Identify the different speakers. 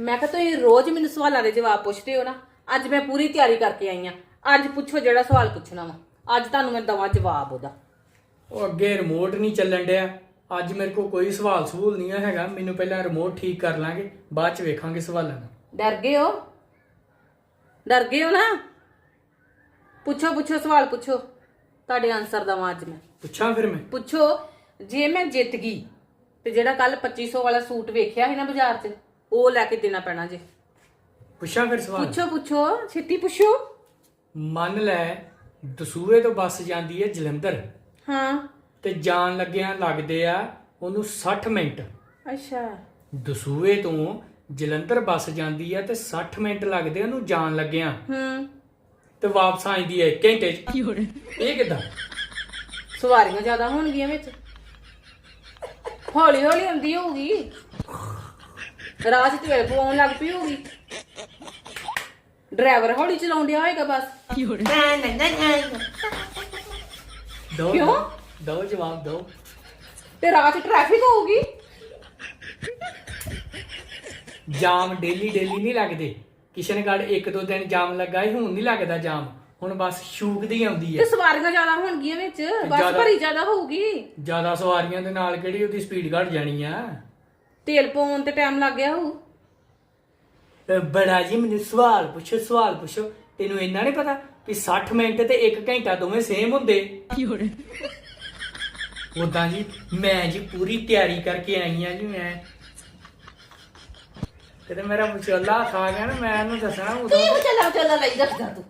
Speaker 1: ਮੈਂ ਕਿਹਾ ਤੁਸੀਂ ਰੋਜ਼ ਮੈਨੂੰ ਸਵਾਲਾਂ ਦੇ ਜਵਾਬ ਪੁੱਛਦੇ ਹੋ ਨਾ। ਅੱਜ ਮੈਂ ਪੂਰੀ ਤਿਆਰੀ ਕਰਕੇ ਆਈ ਆ ਅੱਜ ਪੁੱਛੋ ਜਿਹੜਾ ਸਵਾਲ ਪੁੱਛਣਾ ਵਾ। ਅੱਜ ਤੁਹਾਨੂੰ ਮੈਂ ਦਵਾਂ ਜਵਾਬ ਉਹਦਾ।
Speaker 2: ਉਹ ਅੱਗੇ ਰਿਮੋਟ ਨਹੀਂ ਚੱਲਣ ਡਿਆ। ਅੱਜ ਮੇਰੇ ਕੋਲ ਕੋਈ ਸਵਾਲ ਸਹੂਲ ਨਹੀਂ ਹੈਗਾ। ਮੈਨੂੰ ਪਹਿਲਾਂ ਰਿਮੋਟ ਠੀਕ ਕਰ ਲਾਂਗੇ। ਬਾਅਦ ਚ ਵੇਖਾਂਗੇ ਸਵਾਲਾਂ ਨੂੰ।
Speaker 1: ਡਰ ਗਏ ਹੋ? ਡਰ ਗਏ ਹੋ ਨਾ? ਪੁੱਛੋ ਪੁੱਛੋ ਸਵਾਲ ਪੁੱਛੋ। ਤੁਹਾਡੇ ਆਨਸਰ ਦਵਾਂ ਅੱਜ ਮੈਂ।
Speaker 2: ਪੁੱਛਾਂ ਫਿਰ ਮੈਂ?
Speaker 1: ਪੁੱਛੋ ਜੇ ਮੈਂ ਜਿੱਤ ਗਈ ਤੇ ਜਿਹੜਾ ਕੱਲ 2500 ਵਾਲਾ ਸੂਟ ਵੇਖਿਆ ਸੀ ਨਾ ਬਾਜ਼ਾਰ 'ਚ ਉਹ ਲੈ ਕੇ ਦੇਣਾ ਪੈਣਾ ਜੇ।
Speaker 2: ਪੁੱਛਾਂ ਫਿਰ ਸਵਾਲ?
Speaker 1: ਪੁੱਛੋ ਪੁੱਛੋ ਛੇਤੀ ਪੁੱਛੋ।
Speaker 2: ਮੰਨ ਲੈ ਦਸੂਏ ਤੋਂ ਬੱਸ ਜਾਂਦੀ ਹੈ ਜਲੰਧਰ।
Speaker 1: ਹਾਂ।
Speaker 2: ਤੇ ਜਾਣ ਲੱਗਿਆਂ ਲੱਗਦੇ ਆ ਉਹਨੂੰ 60 ਮਿੰਟ।
Speaker 1: ਅੱਛਾ।
Speaker 2: ਦਸੂਏ ਤੋਂ ਜਲੰਧਰ ਬੱਸ ਜਾਂਦੀ ਆ ਤੇ 60 ਮਿੰਟ ਲੱਗਦੇ ਆ ਉਹਨੂੰ ਜਾਣ ਲੱਗਿਆਂ
Speaker 1: ਹੂੰ।
Speaker 2: ਤੇ ਵਾਪਸ ਆਂਦੀ ਹੈ ਇੱਕ ਘੰਟੇ ਚ। ਇਹ ਕਿਦਾਂ?
Speaker 1: ਸਵਾਰੀਆਂ ਜ਼ਿਆਦਾ ਹੋਣਗੀਆਂ ਵਿੱਚ। ਹੌਲੀ ਹੌਲੀ ਆਉਂਦੀ ਹੋਊਗੀ। ਰਾਹ 'ਚ ਤੇਲ ਪਵਾਉਣ ਲੱਗ ਪਈ ਹੋਊਗੀ। ਡਰਾਈਵਰ ਹੌਲੀ ਚਲਾਉਣ ਡਿਆ ਹੋਏਗਾ ਬਸ।
Speaker 2: ਦੋ
Speaker 1: ਕਿਉਂ?
Speaker 2: ਦੋ ਜਵਾਬ ਦੋ।
Speaker 1: ਤੇ ਰਾਹ 'ਚ ਟ੍ਰੈਫਿਕ ਹੋਊਗੀ?
Speaker 2: ਜਾਮ ਡੇਲੀ ਡੇਲੀ ਨਹੀਂ ਲੱਗਦੇ। ਕਿਸ਼ਨਗੜ੍ਹ ਇੱਕ ਦੋ ਦਿਨ ਜਾਮ ਲੱਗਾ ਸੀ ਹੁਣ ਨਹੀਂ ਲੱਗਦਾ ਜਾਮ। ਹੁਣ ਬਸ ਸ਼ੂਕਦੀ ਆਉਂਦੀ
Speaker 1: ਤੇ
Speaker 2: ਹੈ
Speaker 1: ਸਵਾਰੀਆਂ ਜ਼ਿਆਦਾ ਹੋਣਗੀਆਂ ਵਿੱਚ। ਬਸ
Speaker 2: ਜ਼ਿਆਦਾ-
Speaker 1: ਭਰੀ ਜ਼ਿਆਦਾ ਹੋਊਗੀ।
Speaker 2: ਜ਼ਿਆਦਾ ਸਵਾਰੀਆਂ ਦੇ ਨਾਲ ਕਿਹੜੀ ਉਹਦੀ ਸਪੀਡ ਘਟ ਜਾਣੀ ਆ?
Speaker 1: ਤੇਲ ਪਾਉਣ ਤੇ ਟਾਈਮ ਲੱਗ ਗਿਆ ਹੋਊ।
Speaker 2: ਬੜਾ ਜੀ ਮੈਨੂੰ ਸਵਾਲ ਪੁੱਛੋ ਸਵਾਲ ਪੁੱਛੋ। ਤੈਨੂੰ ਇੰਨਾ ਨਹੀਂ ਪਤਾ ਕਿ 60 ਮਿੰਟ ਤੇ 1 ਘੰਟਾ ਦੋਵੇਂ ਸੇਮ ਹੁੰਦੇ? ਉਦਾਂ ਜੀ ਮੈਂ ਜੀ ਪੂਰੀ ਤਿਆਰੀ ਕਰਕੇ ਆਈ ਆ ਜੀ ਮੈਂ। ਕਿਤੇ ਮੇਰਾ ਮੁਚੱਲਾ ਖਾ ਗਿਆ ਨਾ ਮੈਂ ਇਹਨੂੰ ਦੱਸਣਾ ਉਦੋਂ।
Speaker 1: ਚੱਲਾ ਚੱਲਾ ਲਈ ਰੱਖਦਾ ਤੂੰ?